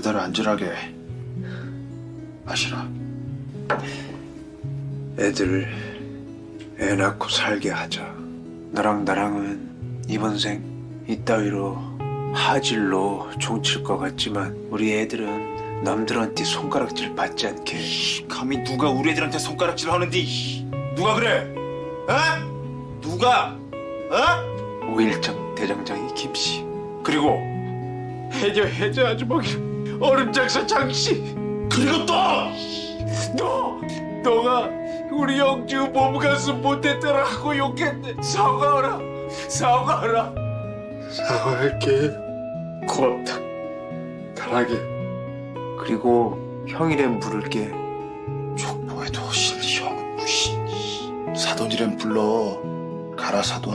다들 안전하게 마시라. 애들 애 낳고 살게 하자. 너랑 나랑은 이번 생 이따위로 하질로 종칠 것 같지만 우리 애들은 남들한테 손가락질 받지 않게 감히 누가 우리 애들한테 손가락질 하는디? 누가 그래? 어? 누가? 어? 오일장 대장장이 김씨 그리고 해녀 해녀 아주머니 얼음 장사 장씨. 그리고 또! 너 너가 우리 영주 몸가슴 못했더라 하고 욕했네. 사과하라 사과하라. 사과할게. 곧 편하게 그리고 형이란 부를게 족보에도 신형은 무신 사돈이란 불러. 가라 사돈